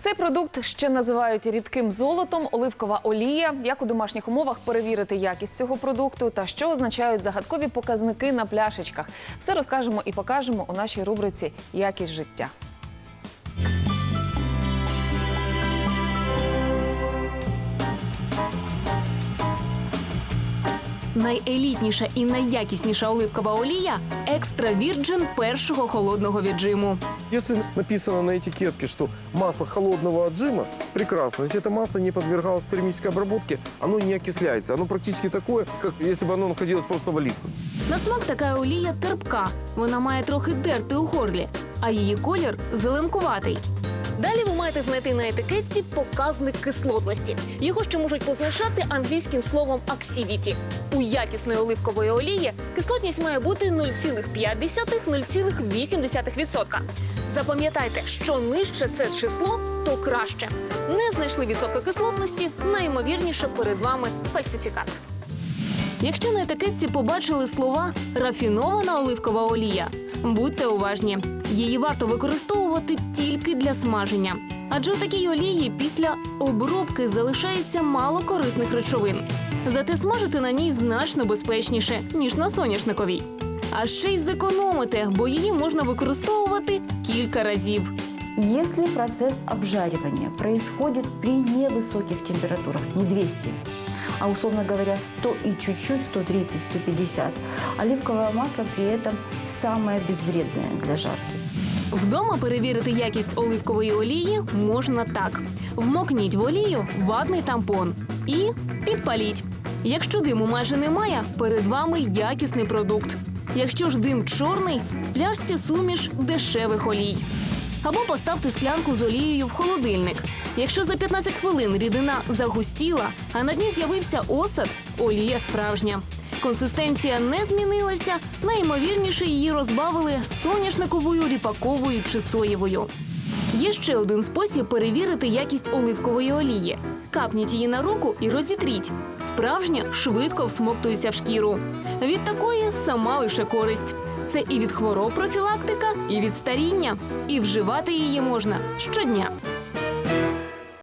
Цей продукт ще називають рідким золотом, оливкова олія. Як у домашніх умовах перевірити якість цього продукту та що означають загадкові показники на пляшечках? Все розкажемо і покажемо у нашій рубриці Якість життя. Найелітніша і найякісніша оливкова олія екстра вірджин першого холодного віджиму. Если написано на этикетке, что масло холодного отжима, прекрасно. Значит, это масло не подвергалось термической обработке, оно не окисляется. Оно практически такое, как если бы оно находилось просто в оливках. На смак така олія терпка. Вона має трохи дерти у горлі, а її колір зеленкуватий. Далі ви маєте знайти на етикетці показник кислотності. Його ще можуть позначати англійським словом acidity. У якісної оливкової олії кислотність має бути 0,5-0,8%. Запам'ятайте, що нижче це число, то краще. Не знайшли відсотка кислотності, найімовірніше перед вами фальсифікат. Якщо на етикетці побачили слова рафінована оливкова олія, будьте уважні. Її варто використовувати тільки для смаження. Адже у такій олії після обробки залишається мало корисних речовин. Зате смажити на ній значно безпечніше, ніж на соняшниковій. А ще й зекономити, бо її можна використовувати кілька разів. Если процесс обжаривания происходит при невысоких температурах, не 200, а условно говоря 100 и чуть-чуть, 130-150, оливковое масло при этом самое безвредное для жарки. Вдома перевірити якість оливкової олії можна так: вмокніть в олію ватний тампон і підпаліть. Якщо диму майже немає, перед вами якісний продукт. Якщо ж дим чорний, в суміш дешевих олій. Або поставте склянку з олією в холодильник. Якщо за 15 хвилин рідина загустіла, а на дні з'явився осад, олія справжня. Консистенція не змінилася, найімовірніше її розбавили соняшниковою, ріпаковою чи соєвою. Є ще один спосіб перевірити якість оливкової олії. Капніть її на руку і розітріть. Справжня швидко всмоктується в шкіру. Від такої сама лише користь. Це і від хвороб профілактика, і від старіння. І вживати її можна щодня.